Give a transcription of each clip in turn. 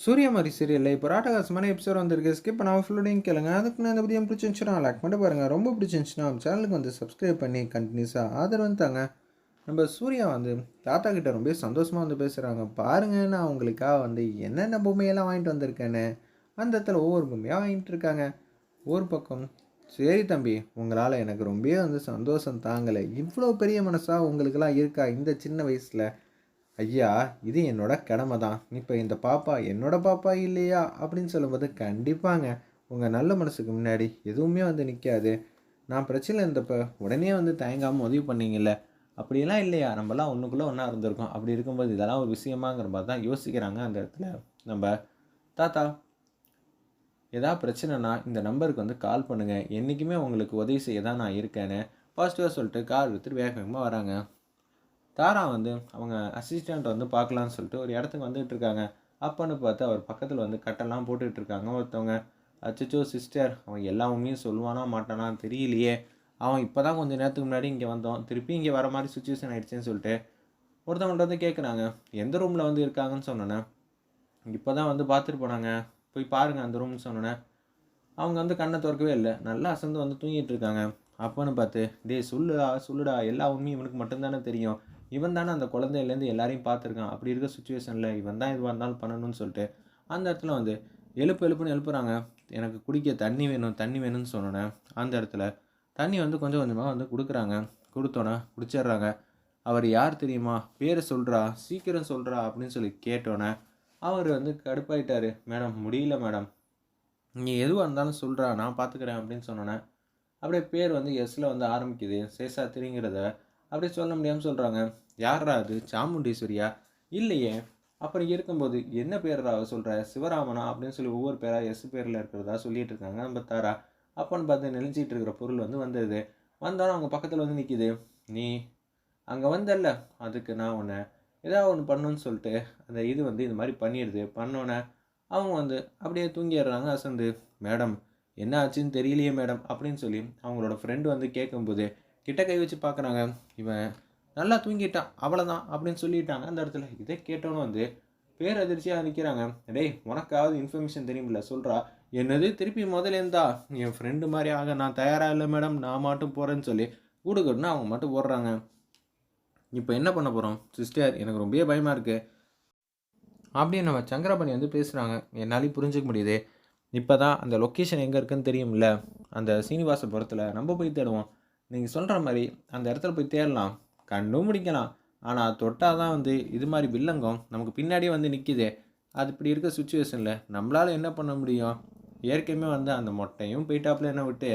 சூரியமாரி சீரியலில் இப்போ ராட்டகாசமான எபிசோட் வந்திருக்கு. ஸ்கிப் பண்ணாமல் ஃபுல்லோடையும் கேளுங்க. அதுக்கு நான் இந்த பதியம் பிடிச்சிருந்துச்சுன்னா லைக் பண்ணி பாருங்கள் ரொம்ப பிடிச்சிருந்துச்சுன்னா சேனலுக்கு வந்து சப்ஸ்கிரைப் பண்ணி கண்டினியூஸாக ஆதரவு வந்து தாங்க. நம்ம சூர்யா வந்து தாத்தா கிட்ட ரொம்ப சந்தோஷமாக வந்து பேசுகிறாங்க பாருங்க நான் உங்களுக்காக வந்து என்னென்ன பொம்மையெல்லாம் வாங்கிட்டு வந்திருக்கேன்னு. அந்த இடத்துல ஒவ்வொரு பொம்மையாக வாங்கிட்டு இருக்காங்க. ஒரு பக்கம் சரி தம்பி உங்களால் எனக்கு ரொம்பவே வந்து சந்தோஷம் தாங்கலை. இவ்வளோ பெரிய மனசாக உங்களுக்கெல்லாம் இருக்கா? இந்த சின்ன வயசில் ஐயா இது என்னோட கடமை தான் இப்போ இந்த பாப்பா என்னோட பாப்பா இல்லையா? அப்படின்னு சொல்லும்போது கண்டிப்பாங்க. உங்கள் நல்ல மனசுக்கு முன்னாடி எதுவுமே வந்து நிற்காது நான் பிரச்சனை இருந்தப்போ உடனே வந்து தயங்காமல் உதவி பண்ணீங்கல்ல. அப்படியெல்லாம் இல்லையா? நம்மலாம் ஒன்றுக்குள்ளே ஒன்றா இருந்திருக்கோம். அப்படி இருக்கும்போது இதெல்லாம் ஒரு விஷயமாங்கிற மாதிரி தான் யோசிக்கிறாங்க அந்த இடத்துல. நம்ம தாத்தா ஏதாவது பிரச்சனைனா இந்த நம்பருக்கு வந்து கால் பண்ணுங்கள் என்றைக்குமே உங்களுக்கு உதவி செய்ய தான் நான் இருக்கேன்னு. பாசிட்டிவாக சொல்லிட்டு கார் எடுத்துகிட்டு வேக வேகமாக வராங்க. தாரா வந்து அவங்க அசிஸ்டண்ட் வந்து பார்க்கலான்னு சொல்லிட்டு ஒரு இடத்துக்கு வந்துகிட்டு இருக்காங்க. அப்பன்னு பார்த்து அவர் பக்கத்தில் வந்து கட்டெல்லாம் போட்டுட்டு இருக்காங்க ஒருத்தவங்க. அச்சச்சோ சிஸ்டர் அவன் எல்லா உண்மையும் சொல்லுவானா மாட்டானா தெரியலையே. அவன் இப்போ தான் கொஞ்சம் நேரத்துக்கு முன்னாடி இங்கே வந்தோம். திருப்பி இங்கே வர மாதிரி சுச்சுவேஷன் ஆகிடுச்சேன்னு சொல்லிட்டு ஒருத்தவங்கள்ட்ட வந்து கேட்குறாங்க எந்த ரூமில் வந்து இருக்காங்கன்னு சொன்னோன்னே இப்போ தான் வந்து பார்த்துட்டு போனாங்க. போய் பாருங்கள் அந்த ரூம்னு சொன்னோன்னே அவங்க வந்து கண்ணை திறக்கவே இல்லை. நல்லா அசந்து வந்து தூங்கிட்டு இருக்காங்க. அப்பன்னு பார்த்து டேய் சொல்லுடா சொல்லுடா எல்லா உண்மையும் இவனுக்கு மட்டும்தானே தெரியும். இவன் தானே அந்த குழந்தையிலேருந்து எல்லாரையும் பார்த்துருக்கான். அப்படி இருக்க சுச்சுவேஷனில் இவன் தான் எதுவாக இருந்தாலும் பண்ணணும்னு சொல்லிட்டு அந்த இடத்துல வந்து எழுப்பு எழுப்புன்னு எழுப்புறாங்க. எனக்கு குடிக்க தண்ணி வேணும் தண்ணி வேணும்னு சொன்னோன்னே அந்த இடத்துல தண்ணி வந்து கொஞ்சம் கொஞ்சமாக வந்து கொடுக்குறாங்க. கொடுத்தோன்னே குடிச்சிடுறாங்க. அவர் யார் தெரியுமா? பேரை சொல்கிறா சீக்கிரம் சொல்கிறா அப்படின்னு சொல்லி கேட்டோன்னே அவர் வந்து கடுப்பாயிட்டாரு. மேடம் முடியல மேடம். நீ எதுவாக இருந்தாலும் சொல்கிறா நான் பார்த்துக்கிறேன் அப்படின்னு சொன்னோன்னே அப்படியே பேர் வந்து எஸ்ஸில் வந்து ஆரம்பிக்குது. சேஷாத்திரிங்கிறத அப்படியே சொல்ல முடியாமல் சொல்கிறாங்க யாரா அது? சாமுண்டீஸ்வரியா? இல்லையே. அப்புறம் இருக்கும்போது என்ன பேரா சொல்கிற சிவராமனா? அப்படின்னு சொல்லி ஒவ்வொரு பேராக எஸ் பேரில் இருக்கிறதா சொல்லிட்டு இருக்காங்க நம்ம தாரா அப்போன்னு பார்த்து நெளிஞ்சிட்டு இருக்கிற பொருள் வந்து வந்தது. வந்தாலும் அவங்க பக்கத்தில் வந்து நிற்கிது நீ அங்கே வந்தல்ல. அதுக்கு நான் உன்னை ஏதாவது ஒன்று பண்ணுன்னு சொல்லிட்டு அந்த இது வந்து இது மாதிரி பண்ணிடுது. பண்ணோன்னே அவங்க வந்து அப்படியே தூங்கிடுறாங்க அசந்து. மேடம் என்ன ஆச்சுன்னு தெரியலையே மேடம். அப்படின்னு சொல்லி அவங்களோட ஃப்ரெண்டு வந்து கேட்கும்போது கிட்ட கை வச்சு பார்க்குறாங்க. இவன் நல்லா தூங்கிட்டான் அவ்வளோதான் அப்படின்னு சொல்லிட்டாங்க. அந்த இடத்துல இதை கேட்டோன்னு வந்து பேரதிர்ச்சியாக நிற்கிறாங்க டேய் உனக்காவது இன்ஃபர்மேஷன் தெரியுமில்ல சொல்கிறா என்னது? திருப்பி முதலேருந்தா என் ஃப்ரெண்டு மாதிரி ஆக நான் தயாராக இல்லை மேடம் நான் மட்டும் போகிறேன்னு சொல்லி கூடுகட்டுன்னு அவங்க மட்டும் போடுறாங்க இப்போ என்ன பண்ண போகிறோம் சிஸ்டர் எனக்கு ரொம்பவே பயமாக இருக்குது அப்படின்னு நம்ம சங்கரபாணி வந்து பேசுகிறாங்க என்னாலையும் புரிஞ்சுக்க முடியுது. இப்போ தான் அந்த லொக்கேஷன் எங்கே இருக்குன்னு தெரியும்ல? அந்த சீனிவாசபுரத்தில் நம்ம போய் தேடுவோம். நீங்கள் சொல்கிற மாதிரி அந்த இடத்துல போய் தேடலாம். கண்டும் முடிக்கலாம். ஆனால் தொட்டால் தான் வந்து இது மாதிரி வில்லங்கம் நமக்கு பின்னாடியே வந்து நிற்கிது அது இப்படி இருக்க சுச்சுவேஷனில் நம்மளால் என்ன பண்ண முடியும்? இயற்கையுமே வந்து அந்த மொட்டையும் போயிட்டாப்புல என்ன விட்டு?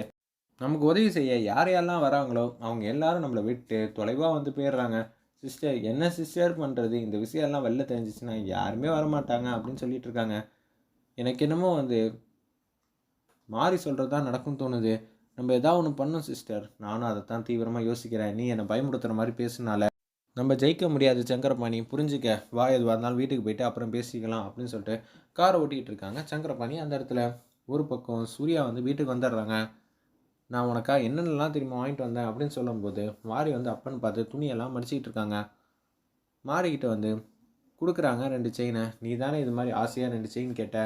நமக்கு உதவி செய்ய யார் யாரெல்லாம் வராங்களோ அவங்க எல்லாரும் நம்மளை விட்டு தொலைவாக வந்து போயிடுறாங்க. சிஸ்டர் என்ன சிஸ்டர் பண்ணுறது இந்த விஷயம்லாம் வெளில தெரிஞ்சிச்சுன்னா யாருமே வரமாட்டாங்க அப்படின்னு சொல்லிட்டு இருக்காங்க. எனக்கு என்னமோ வந்து மாறி சொல்கிறது தான் நடக்கும்னு தோணுது. நம்ம ஏதாவது ஒன்று பண்ணோம் சிஸ்டர் நானும் அதை தான் தீவிரமாக யோசிக்கிறேன். நீ என்னை பயமுடுத்துகிற மாதிரி பேசுனால. நம்ம ஜெயிக்க முடியாது சங்கரபாணி. புரிஞ்சுக்க. வா எதுவாக இருந்தாலும் வீட்டுக்கு போயிட்டு அப்புறம் பேசிக்கலாம் அப்படின்னு சொல்லிட்டு காரை ஓட்டிகிட்டு இருக்காங்க சங்கரபாணி அந்த இடத்துல. ஒரு பக்கம் சூர்யா வந்து வீட்டுக்கு வந்துடுறாங்க. நான் உனக்கா என்னென்னலாம் தெரியுமா வாங்கிட்டு வந்தேன் அப்படின்னு சொல்லும்போது மாறி வந்து அப்பன்னு பார்த்து துணியெல்லாம் மடிச்சிக்கிட்டு இருக்காங்க. மாறிக்கிட்ட வந்து கொடுக்குறாங்க ரெண்டு செயினை நீ தானே இது மாதிரி ஆசையாக ரெண்டு செயின் கேட்ட.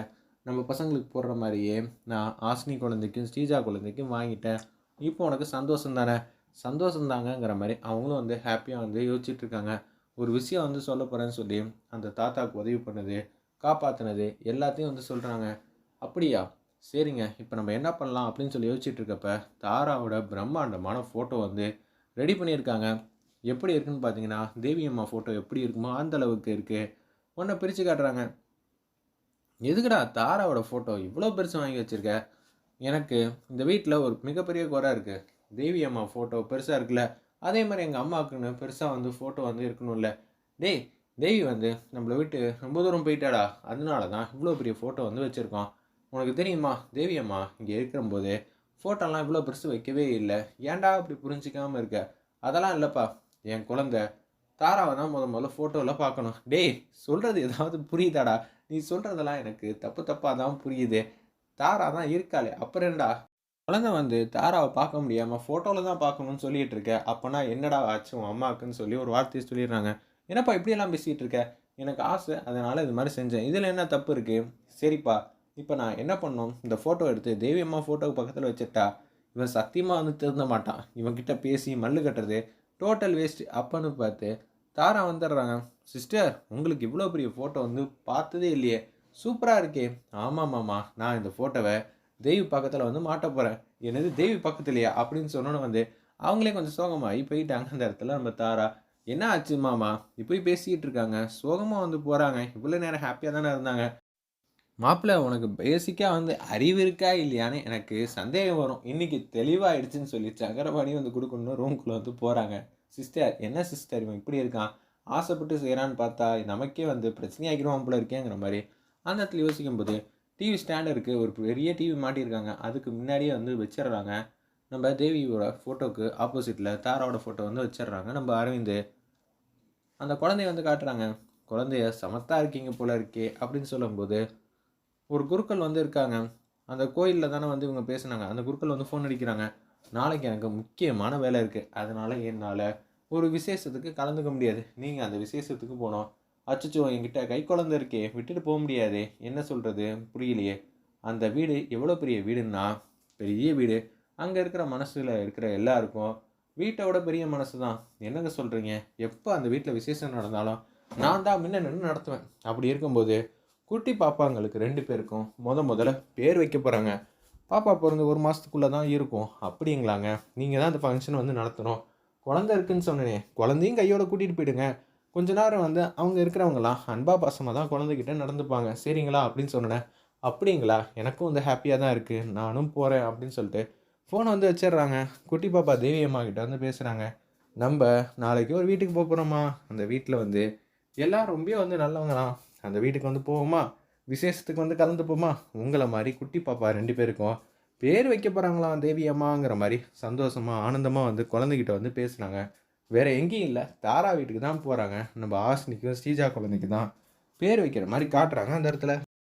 நம்ம பசங்களுக்கு போடுற மாதிரியே நான் ஆசினி குழந்தைக்கும் ஸ்ரீஜா குழந்தைக்கும் வாங்கிட்டேன். இப்போ உனக்கு சந்தோஷம் தானே? சந்தோஷம் தாங்கங்கிற மாதிரி அவங்களும் வந்து ஹாப்பியாக வந்து யோசிச்சுட்டு இருக்காங்க. ஒரு விஷயம் வந்து சொல்ல போகிறேன்னு சொல்லி அந்த தாத்தாவுக்கு உதவி பண்ணது காப்பாற்றினது எல்லாத்தையும் வந்து சொல்கிறாங்க அப்படியா? சரிங்க. இப்போ நம்ம என்ன பண்ணலாம் அப்படின்னு சொல்லி யோசிச்சுட்டு இருக்கப்ப தாராவோட பிரம்மாண்டமான ஃபோட்டோ வந்து ரெடி பண்ணியிருக்காங்க. எப்படி இருக்குன்னு பார்த்தீங்கன்னா தேவி அம்மா ஃபோட்டோ எப்படி இருக்குமோ அந்த அளவுக்கு இருக்குது ஒன்றை பிரித்து காட்டுறாங்க. எதுக்குடா தாராவோட ஃபோட்டோ இவ்வளோ பெருசு வாங்கி வச்சுருக்க? எனக்கு இந்த வீட்டில் ஒரு மிகப்பெரிய குறை இருக்குது தேவி அம்மா ஃபோட்டோ பெருசாக இருக்குல்ல? அதே மாதிரி எங்கள் அம்மாவுக்குன்னு பெருசாக வந்து ஃபோட்டோ வந்து இருக்கணும்ல. டேய் தேவி வந்து நம்மளை விட்டு ரொம்ப தூரம் போயிட்டாடா. அதனால தான் இவ்வளோ பெரிய ஃபோட்டோ வந்து வச்சுருக்கோம். உனக்கு தெரியுமா? தேவி அம்மா இங்கே இருக்கிறம்போது ஃபோட்டோலாம் இவ்வளோ பெருசு வைக்கவே இல்லை. ஏன்டா அப்படி புரிஞ்சிக்காமல் இருக்க? அதெல்லாம் இல்லைப்பா. என் குழந்த தாராவை தான் முத முதல்ல ஃபோட்டோவில் பார்க்கணும். டேய் சொல்கிறது ஏதாவது புரியுதாடா? நீ சொல்கிறதெல்லாம் எனக்கு தப்பு தப்பாக தான் புரியுது. தாரா தான் இருக்காளே. அப்புறம் என்னடா? குழந்தை வந்து தாராவை பார்க்க முடியாமல் ஃபோட்டோவில் தான் பார்க்கணும்னு சொல்லிட்டு இருக்க. அப்போனா என்னடா ஆச்சு? உன் அம்மாவுக்குன்னு சொல்லி ஒரு வார்த்தையை சொல்லிடுறாங்க. என்னப்பா இப்படியெல்லாம் பேசிகிட்டு இருக்க? எனக்கு ஆசை. அதனால் இது மாதிரி செஞ்சேன். இதில் என்ன தப்பு இருக்குது சரிப்பா. இப்போ நான் என்ன பண்ணோம் இந்த ஃபோட்டோ எடுத்து தேவி அம்மா ஃபோட்டோக்கு பக்கத்தில் வச்சுட்டா? இவன் சத்தியமாக வந்து திருந்த மாட்டான். இவன்கிட்ட பேசி மல்லு கட்டுறது டோட்டல் வேஸ்ட் அப்பன்னு பார்த்து தாரா வந்துடுறாங்க. சிஸ்டர் உங்களுக்கு இவ்வளோ பெரிய ஃபோட்டோ வந்து பார்த்ததே இல்லையே. சூப்பராக இருக்கே. ஆமாம் மாமா. நான் இந்த ஃபோட்டோவை தெய்வி பக்கத்தில் வந்து மாட்ட போகிறேன் என்னது தேவி பக்கத்துலையா? அப்படின்னு சொன்னோன்னு வந்து அவங்களே கொஞ்சம் சோகமாகி போயிட்டாங்க. அந்த இடத்துல நம்ம தாரா. என்ன ஆச்சு மாமா? இப்போ பேசிக்கிட்டு இருக்காங்க. சோகமாக வந்து போகிறாங்க இவ்வளோ நேரம் ஹாப்பியாக தானே இருந்தாங்க. மாப்பிள்ளை உனக்கு பேசிக்காக வந்து அறிவு இருக்கா இல்லையான்னு எனக்கு சந்தேகம் வரும். இன்னைக்கு தெளிவாயிடுச்சுன்னு சொல்லி சங்கரபாணி வந்து கொடுக்கணும்னு ரூம்குள்ளே வந்து போகிறாங்க சிஸ்டர் என்ன சிஸ்டர் இவன் இப்படி இருக்கான்? ஆசைப்பட்டு செய்கிறான்னு பார்த்தா நமக்கே வந்து பிரச்சனையாக்கிடுவான் போல இருக்கேங்கிற மாதிரி அந்த இடத்துல யோசிக்கும்போது டிவி ஸ்டாண்ட் இருக்குது ஒரு பெரிய டிவி மாட்டியிருக்காங்க. அதுக்கு முன்னாடியே வந்து வச்சிடுறாங்க நம்ம தேவியோட ஃபோட்டோக்கு ஆப்போசிட்டில் தாராவோட ஃபோட்டோ வந்து வச்சிடுறாங்க நம்ம அரவிந்த் அந்த குழந்தைய வந்து காட்டுறாங்க. குழந்தைய சமத்தாக இருக்கீங்க போல இருக்கே அப்படின்னு சொல்லும்போது ஒரு குருக்கள் வந்து இருக்காங்க. அந்த கோயிலில் தானே வந்து இவங்க பேசுனாங்க. அந்த குருக்கள் வந்து ஃபோன் அடிக்கிறாங்க. நாளைக்கு எனக்கு முக்கியமான வேலை இருக்குது அதனால் என்னால் ஒரு விசேஷத்துக்கு கலந்துக்க முடியாது. நீங்கள் அந்த விசேஷத்துக்கு போனோம். அச்சச்சோ என்கிட்ட கை குழந்த இருக்கே விட்டுட்டு போக முடியாது என்ன சொல்கிறது புரியலையே. அந்த வீடு எவ்வளோ பெரிய வீடுன்னா பெரிய வீடு. அங்கே இருக்கிற மனசில் இருக்கிற எல்லாருக்கும் வீட்டை விட பெரிய மனசு தான் என்னங்க சொல்கிறீங்க எப்போ அந்த வீட்டில் விசேஷம் நடந்தாலும் நான் தான் முன்ன நின்று நடத்துவேன். அப்படி இருக்கும்போது குட்டி பாப்பாங்களுக்கு ரெண்டு பேருக்கும் முத முதல்ல பேர் வைக்க போகிறாங்க பாப்பா பிறந்து ஒரு மாதத்துக்குள்ளே தான் இருக்கும். அப்படிங்களாங்க. நீங்கள் தான் அந்த ஃபங்க்ஷன் வந்து நடத்தணும். குழந்தை இருக்குன்னு சொன்னேனே குழந்தையும் கையோட கூட்டிகிட்டு போயிடுங்க. கொஞ்ச நேரம் வந்து அவங்க இருக்கிறவங்களாம் அன்பா பாசமாக தான் குழந்தைகிட்ட நடந்துப்பாங்க. சரிங்களா? அப்படின்னு சொன்னேன். அப்படிங்களா? எனக்கும் வந்து ஹாப்பியாக தான் இருக்குது நானும் போகிறேன் அப்படின்னு சொல்லிட்டு ஃபோனை வந்து வச்சிடுறாங்க. குட்டி பாப்பா தேவி அம்மா கிட்ட வந்து பேசுகிறாங்க நம்ம நாளைக்கு ஒரு வீட்டுக்கு போக போகிறோமா அந்த வீட்டில் வந்து எல்லாம் ரொம்ப வந்து நல்லவங்களாம். அந்த வீட்டுக்கு வந்து போவோமா? விசேஷத்துக்கு வந்து கலந்துப்போமா உங்களை மாதிரி குட்டி பாப்பா ரெண்டு பேருக்கும் பேர் வைக்க போகிறாங்களாம் தேவி அம்மாங்கிற மாதிரி சந்தோஷமாக ஆனந்தமாக வந்து குழந்தைகிட்ட வந்து பேசுனாங்க. வேறு எங்கேயும் இல்லை. தாரா வீட்டுக்கு தான் போகிறாங்க நம்ம ஆசினிக்கும் ஸ்ரீஜா குழந்தைக்கு தான் பேர் வைக்கிற மாதிரி காட்டுறாங்க அந்த இடத்துல.